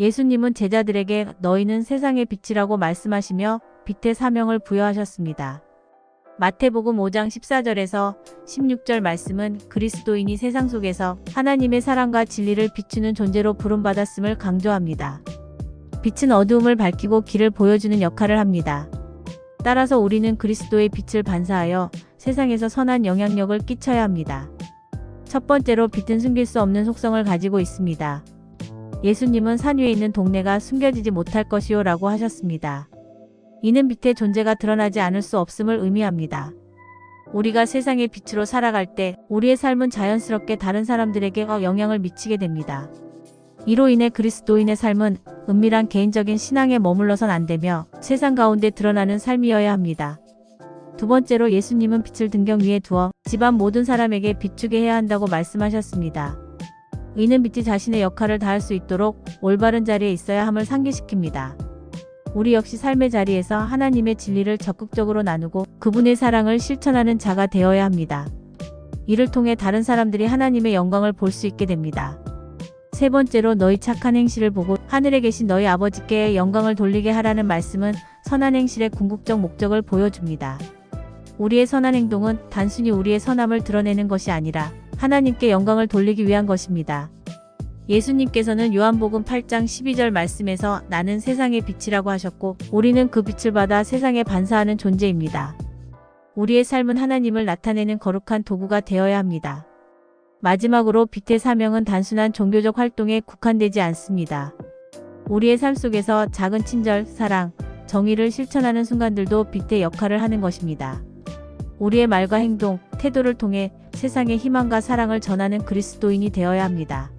예수님은 제자들에게 너희는 세상의 빛이라고 말씀하시며 빛의 사명을 부여하셨습니다. 마태복음 5장 14절에서 16절 말씀은 그리스도인이 세상 속에서 하나님의 사랑과 진리를 비추는 존재로 부름받았음을 강조합니다. 빛은 어두움을 밝히고 길을 보여주는 역할을 합니다. 따라서 우리는 그리스도의 빛을 반사하여 세상에서 선한 영향력을 끼쳐야 합니다. 첫 번째로 빛은 숨길 수 없는 속성을 가지고 있습니다. 예수님은 산 위에 있는 동네가 숨겨지지 못할 것이요 라고 하셨습니다. 이는 빛의 존재가 드러나지 않을 수 없음을 의미합니다. 우리가 세상의 빛으로 살아갈 때 우리의 삶은 자연스럽게 다른 사람들에게 영향을 미치게 됩니다. 이로 인해 그리스도인의 삶은 은밀한 개인적인 신앙에 머물러선 안 되며 세상 가운데 드러나는 삶이어야 합니다. 두 번째로 예수님은 빛을 등경 위에 두어 집안 모든 사람에게 비추게 해야 한다고 말씀하셨습니다. 이는 빛이 자신의 역할을 다할 수 있도록 올바른 자리에 있어야 함을 상기시킵니다. 우리 역시 삶의 자리에서 하나님의 진리를 적극적으로 나누고 그분의 사랑을 실천하는 자가 되어야 합니다. 이를 통해 다른 사람들이 하나님의 영광을 볼 수 있게 됩니다. 세 번째로 너희 착한 행실을 보고 하늘에 계신 너희 아버지께 영광을 돌리게 하라는 말씀은 선한 행실의 궁극적 목적을 보여줍니다. 우리의 선한 행동은 단순히 우리의 선함을 드러내는 것이 아니라 하나님께 영광을 돌리기 위한 것입니다. 예수님께서는 요한복음 8장 12절 말씀에서 나는 세상의 빛이라고 하셨고 우리는 그 빛을 받아 세상에 반사하는 존재입니다. 우리의 삶은 하나님을 나타내는 거룩한 도구가 되어야 합니다. 마지막으로 빛의 사명은 단순한 종교적 활동에 국한되지 않습니다. 우리의 삶 속에서 작은 친절, 사랑, 정의를 실천하는 순간들도 빛의 역할을 하는 것입니다. 우리의 말과 행동, 태도를 통해 세상에 희망과 사랑을 전하는 그리스도인이 되어야 합니다.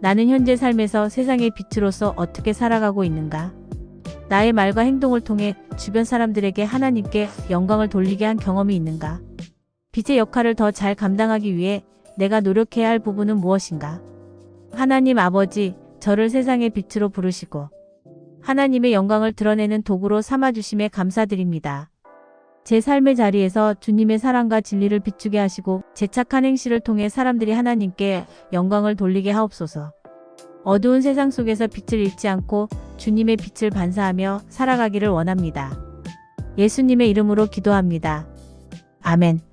나는 현재 삶에서 세상의 빛으로서 어떻게 살아가고 있는가? 나의 말과 행동을 통해 주변 사람들에게 하나님께 영광을 돌리게 한 경험이 있는가? 빛의 역할을 더 잘 감당하기 위해 내가 노력해야 할 부분은 무엇인가? 하나님 아버지, 저를 세상의 빛으로 부르시고 하나님의 영광을 드러내는 도구로 삼아주심에 감사드립니다. 제 삶의 자리에서 주님의 사랑과 진리를 비추게 하시고 제 착한 행실을 통해 사람들이 하나님께 영광을 돌리게 하옵소서. 어두운 세상 속에서 빛을 잃지 않고 주님의 빛을 반사하며 살아가기를 원합니다. 예수님의 이름으로 기도합니다. 아멘.